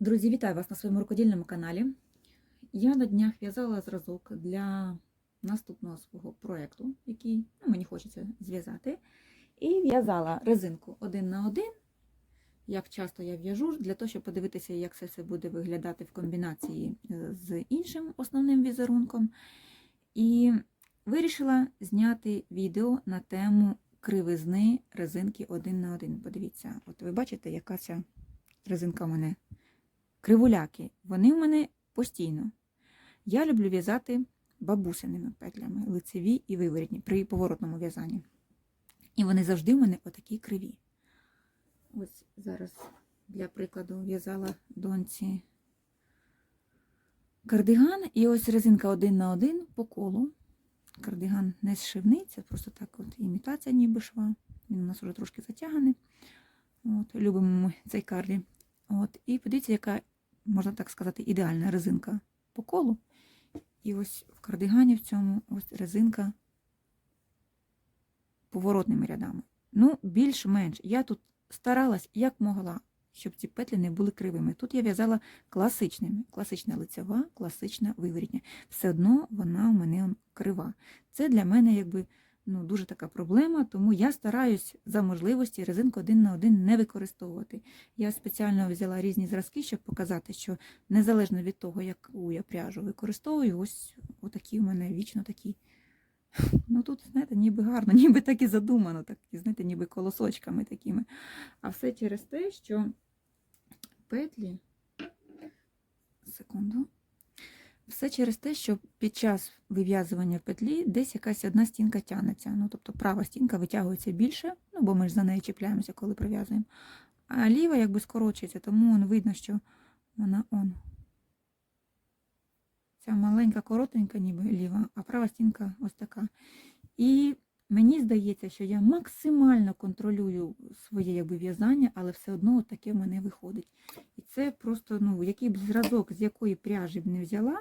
Друзі, вітаю вас на своєму рукодільному каналі. Я на днях в'язала зразок для наступного свого проєкту, який ну, мені хочеться зв'язати. І в'язала резинку один на один, як часто я в'яжу, для того, щоб подивитися, як це все буде виглядати в комбінації е, з іншим основним візерунком. І вирішила зняти відео на тему кривизни резинки один на один. Подивіться, от ви бачите, яка ця резинка в мене кривуляки, вони в мене постійно. Я люблю в'язати бабусиними петлями, лицеві і виворітні при поворотному в'язанні. І вони завжди в мене отакі криві. Ось зараз для прикладу в'язала доньці кардиган, і ось резинка один на один по колу. Кардиган не зшивний, це просто так от імітація ніби шва. Він у нас вже трошки затяганий. От, любимо ми цей карлі. От, і подивіться, яка, можна так сказати, ідеальна резинка по колу. І ось в кардигані в цьому ось резинка поворотними рядами. Ну, більш-менш. Я тут старалась, як могла, щоб ці петлі не були кривими. Тут я в'язала класичними. Класична лицева, класична виворітня. Все одно вона у мене крива. Це для мене якби ну, дуже така проблема, тому я стараюсь за можливості резинку один на один не використовувати. Я спеціально взяла різні зразки, щоб показати, що незалежно від того, яку я пряжу використовую, ось отакі у мене вічно такі. Ну тут, знаєте, ніби гарно, ніби так і задумано, так, знаєте, ніби колосочками такими. А все через те, що петлі. Секунду. Все через те, що під час вив'язування петлі десь якась одна стінка тягнеться. Ну, тобто права стінка витягується більше, ну, бо ми ж за нею чіпляємося, коли прив'язуємо. А ліва якби скорочується, тому он видно, що вона он. Ця маленька, коротенька, ніби ліва, а права стінка ось така. І мені здається, що я максимально контролюю своє якби, в'язання, але все одно таке в мене виходить. І це просто, ну, який б зразок, з якої пряжі б не взяла.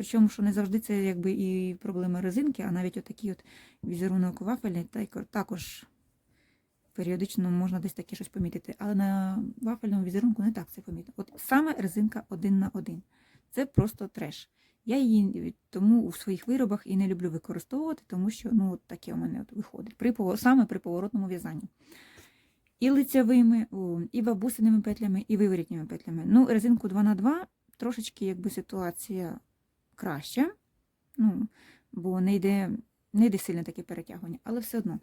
Причому, що не завжди це якби і проблема резинки, а навіть отакий от візерунок вафельний також періодично можна десь таке щось помітити. Але на вафельному візерунку не так це помітно. От саме резинка один на один. Це просто треш. Я її тому у своїх виробах і не люблю використовувати, тому що ну, от таке у мене от виходить. При, саме при поворотному в'язанні. І лицевими, і бабусиними петлями, і виворітніми петлями. Ну, резинку 2х2 трошечки якби ситуація краща, ну, бо не йде не йде сильне таке перетягування, але все одно.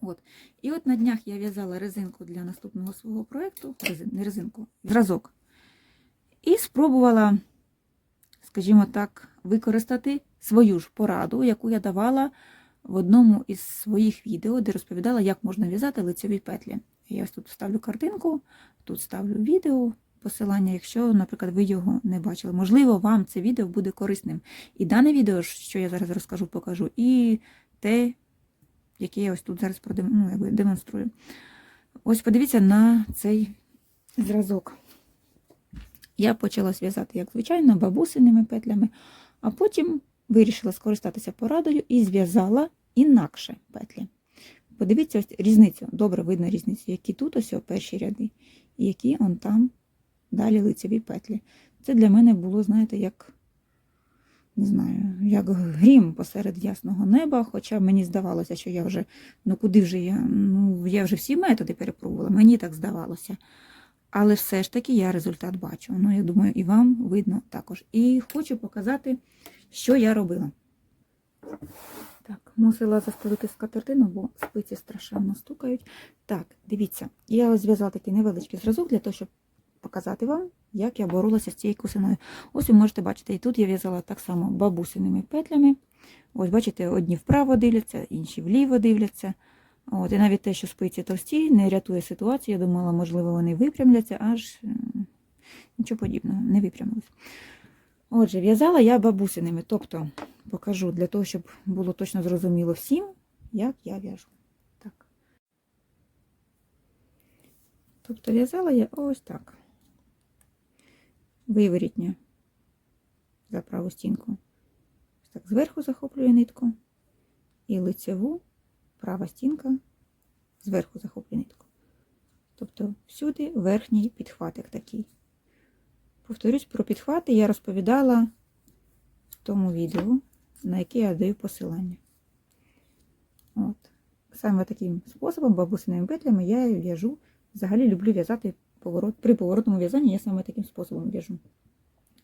От. І от на днях я в'язала резинку для наступного свого проєкту, резин, не резинку, зразок. І спробувала, скажімо так, використати свою ж пораду, яку я давала в одному із своїх відео, де розповідала, як можна в'язати лицеві петлі. Я ось тут ставлю картинку, тут ставлю відео, посилання, якщо, наприклад, ви його не бачили. Можливо, вам це відео буде корисним. І дане відео, що я зараз розкажу, покажу, і те, яке я ось тут зараз ну, демонструю. Ось подивіться на цей зразок. Я почала зв'язати, як звичайно, бабусиними петлями, а потім вирішила скористатися порадою і зв'язала інакше петлі. Подивіться ось різницю. Добре видно різницю, які тут ось перші ряди, і які он там далі лицеві петлі. Це для мене було, знаєте, як не знаю, як грім посеред ясного неба. Хоча мені здавалося, що я вже, ну куди вже я? Ну, я вже всі методи перепробувала, мені так здавалося. Але все ж таки я результат бачу. Ну, я думаю, і вам видно також. І хочу показати, що я робила. Так, мусила заставити скатертину, бо спиці страшенно стукають. Так, дивіться, я зв'язала такий невеличкий зразок для того, щоб показати вам, як я боролася з цією кусиною. Ось ви можете бачити, і тут я в'язала так само бабусиними петлями. Ось, бачите, одні вправо дивляться, інші вліво дивляться. От, І навіть те, що спиці товсті, не рятує ситуацію. Я думала, можливо, вони випрямляться, аж нічого подібного, не випрямились. Отже, в'язала я бабусиними, тобто покажу для того, щоб було точно зрозуміло всім, як я в'яжу. Тобто в'язала я ось так. Виворітня за праву стінку. Так зверху захоплюю нитку і лицеву права стінка зверху захоплює нитку. Тобто всюди верхній підхватик такий. Повторюсь, про підхвати я розповідала в тому відео, на яке я даю посилання. От. Саме таким способом, бабусиними петлями, я в'яжу. Взагалі люблю в'язати поворот. При поворотному в'язанні я саме таким способом в'яжу.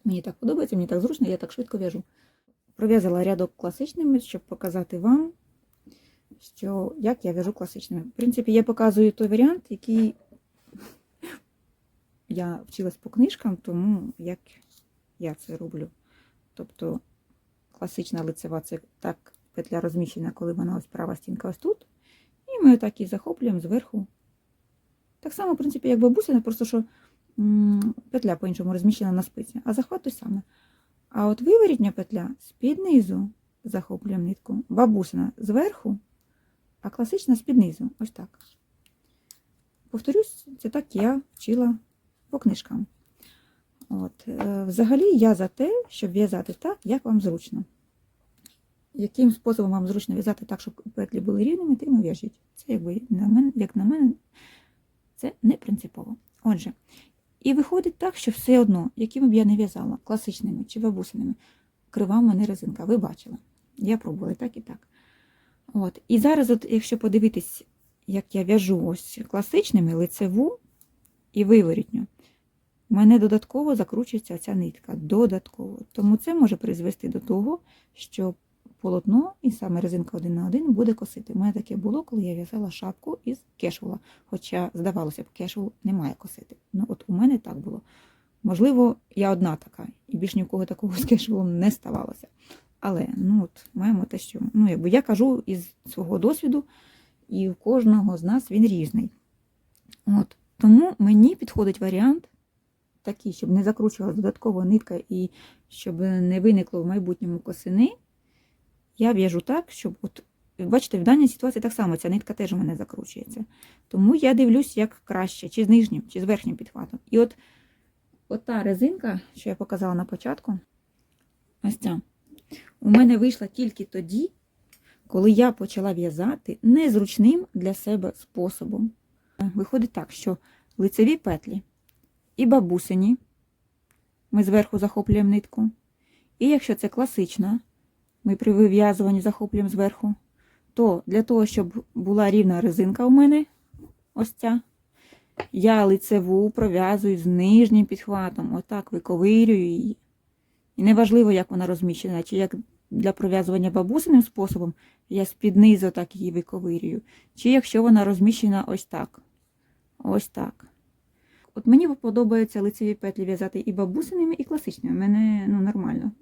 Мені так подобається, мені так зручно, я так швидко в'яжу. Пров'язала рядок класичними, щоб показати вам, що як я в'яжу класичними. В принципі, я показую той варіант, який я вчилась по книжкам, тому як я це роблю. Тобто класична лицева це так петля розміщена, коли вона ось права стінка ось тут. І ми отак і захоплюємо зверху. Так само, в принципі, як бабусина, просто що петля по-іншому розміщена на спиці, а захват той саме. А от виворітня петля з-під захоплюємо нитку, бабусина зверху, а класична з-під низу. Ось так. Повторюсь, це так я вчила по книжкам. От. е, Взагалі я за те, щоб в'язати так, як вам зручно. Яким способом вам зручно в'язати так, щоб петлі були рівними, тим і в'яжіть. Це якби на мене, як на мене, це не принципово. Отже, і виходить так, що все одно, якими б я не в'язала, класичними чи бабусиними, крива в мене резинка. Ви бачили. Я пробувала так і так. От. І зараз, от, якщо подивитись, як я в'яжу ось класичними лицеву і виворітню, у мене додатково закручується ця нитка. Додатково. Тому це може призвести до того, що полотно і саме резинка один на один буде косити. У мене таке було, коли я в'язала шапку із кешвула. Хоча, здавалося б, кешвул не має косити. Ну, от у мене так було. Можливо, я одна така, і більш ні в кого такого з кешвулом не ставалося. Але ну от маємо те, що ну, якби я кажу із свого досвіду, і у кожного з нас він різний. От. Тому мені підходить варіант такий, щоб не закручувалася додаткова нитка і щоб не виникло в майбутньому косини. Я в'яжу так, щоб, от, бачите, в даній ситуації так само ця нитка теж у мене закручується. Тому я дивлюсь, як краще, чи з нижнім, чи з верхнім підхватом. І от, от та резинка, що я показала на початку, ось ця, у мене вийшла тільки тоді, коли я почала в'язати незручним для себе способом. Виходить так, що лицеві петлі і бабусині, ми зверху захоплюємо нитку. І якщо це класична, ми при вив'язуванні захоплюємо зверху, то для того, щоб була рівна резинка у мене, ось ця, я лицеву пров'язую з нижнім підхватом, отак виковирюю її. І неважливо, як вона розміщена, чи як для пров'язування бабусиним способом, я з-під низу так її виковирюю, чи якщо вона розміщена ось так. Ось так. От мені подобається лицеві петлі в'язати і бабусиними, і класичними. Мене ну, нормально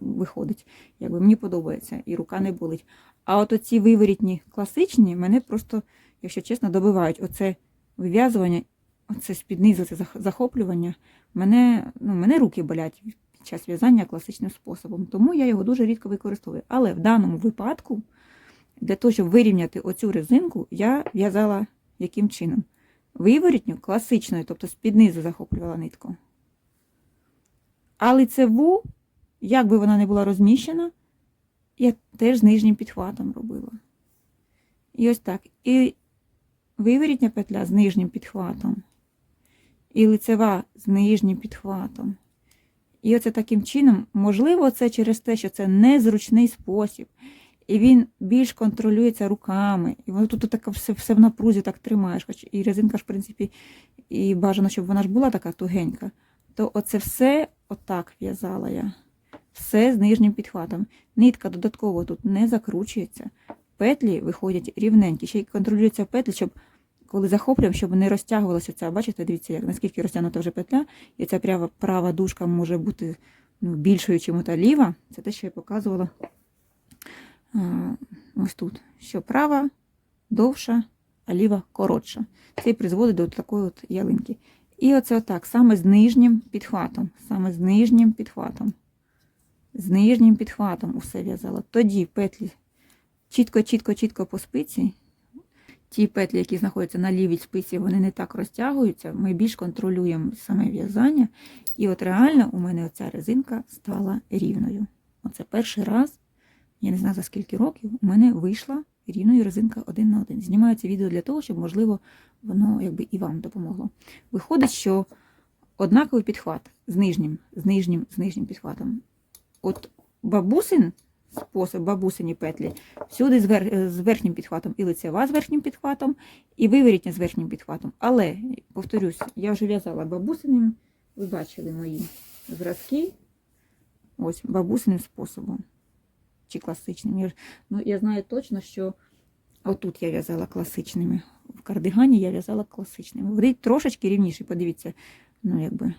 виходить. Якби мені подобається, і рука не болить. А от оці виворітні класичні мене просто, якщо чесно, добивають. Оце вив'язування, оце з-під це захоплювання. Мене, ну, мене руки болять під час в'язання класичним способом. Тому я його дуже рідко використовую. Але в даному випадку, для того, щоб вирівняти оцю резинку, я в'язала яким чином? Виворітню класичною, тобто з-під низу захоплювала нитку. А лицеву, як би вона не була розміщена, я теж з нижнім підхватом робила. І ось так. І виворітня петля з нижнім підхватом, і лицева з нижнім підхватом. І оце таким чином, можливо, це через те, що це незручний спосіб. І він більш контролюється руками. І воно тут так все, все в напрузі так тримаєш. Хоч і резинка ж, в принципі, і бажано, щоб вона ж була така тугенька. То оце все отак в'язала я. Все з нижнім підхватом. Нитка додатково тут не закручується. Петлі виходять рівненькі. Ще й контролюються петлі, щоб коли захоплюємо, щоб не розтягувалася ця. Бачите, дивіться, як наскільки розтягнута вже петля, і ця прява права дужка може бути ну, більшою, ніж та ліва. Це те, що я показувала ось тут, що права довша, а ліва коротша. Це призводить до такої от ялинки. І оце отак, саме з нижнім підхватом. Саме з нижнім підхватом. З нижнім підхватом усе в'язала. Тоді петлі чітко, чітко, чітко по спиці. Ті петлі, які знаходяться на лівій спиці, вони не так розтягуються. Ми більш контролюємо саме в'язання. І от реально у мене оця резинка стала рівною. Оце перший раз я не знаю за скільки років, у мене вийшла рівною резинка один на один. Знімаю це відео для того, щоб, можливо, воно якби і вам допомогло. Виходить, що однаковий підхват з нижнім, з нижнім, з нижнім підхватом. От бабусин спосіб, бабусині петлі, всюди з, вер, з верхнім підхватом, і лицева з верхнім підхватом, і виворітня з верхнім підхватом. Але, повторюсь, я вже в'язала бабусиним, ви бачили мої зразки. Ось бабусиним способом. Чи класичним. Я, ну, я знаю точно, що отут я в'язала класичними. В кардигані я в'язала класичними. Вони трошечки рівніші, подивіться. Ну, якби.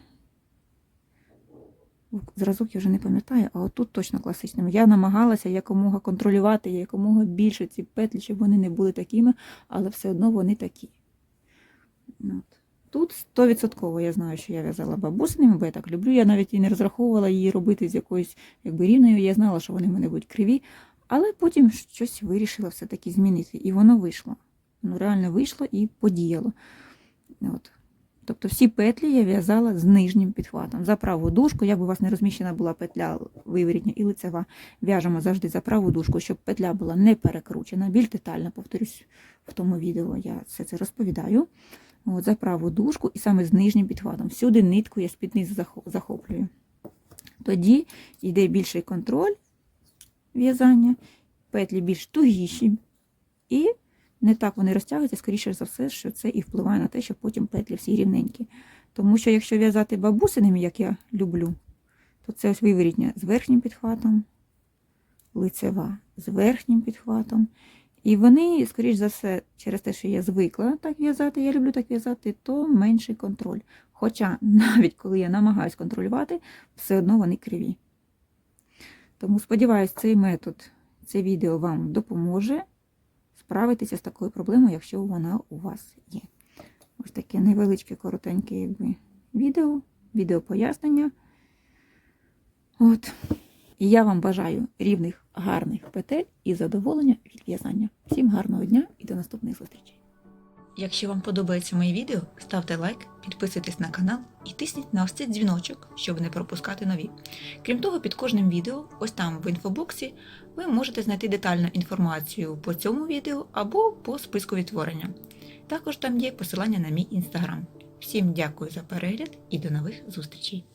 Зразок я вже не пам'ятаю, а отут точно класичними. Я намагалася якомога контролювати якомога більше ці петлі, щоб вони не були такими, але все одно вони такі. От. Тут 100% я знаю, що я в'язала бабусиними, бо я так люблю. Я навіть і не розраховувала її робити з якоюсь якби рівною. Я знала, що вони в мене будуть криві, але потім щось вирішила все-таки змінити. І воно вийшло. Воно реально вийшло і подіяло. От. Тобто всі петлі я в'язала з нижнім підхватом. За праву дужку, як би у вас не розміщена була петля виворітня і лицева, в'яжемо завжди за праву дужку, щоб петля була не перекручена. Більш детально, повторюсь, в тому відео я все це розповідаю. От, за праву дужку і саме з нижнім підхватом. Всюди нитку я з-під низ захоплюю. Тоді йде більший контроль в'язання, петлі більш тугіші, і не так вони розтягуються, скоріше за все, що це і впливає на те, що потім петлі всі рівненькі. Тому що якщо в'язати бабусинами, як я люблю, то це ось виворітня з верхнім підхватом, лицева з верхнім підхватом. І вони, скоріш за все, через те, що я звикла так в'язати, я люблю так в'язати, то менший контроль. Хоча навіть коли я намагаюсь контролювати, все одно вони криві. Тому сподіваюсь, цей метод, це відео вам допоможе справитися з такою проблемою, якщо вона у вас є. Ось таке невеличке, коротеньке якби, відео, відео пояснення. От. І я вам бажаю рівних, гарних петель і задоволення від в'язання. Всім гарного дня і до наступних зустрічей. Якщо вам подобається моє відео, ставте лайк, підписуйтесь на канал і тисніть на ось цей дзвіночок, щоб не пропускати нові. Крім того, під кожним відео, ось там в інфобоксі, ви можете знайти детальну інформацію по цьому відео або по списку відтворення. Також там є посилання на мій інстаграм. Всім дякую за перегляд і до нових зустрічей!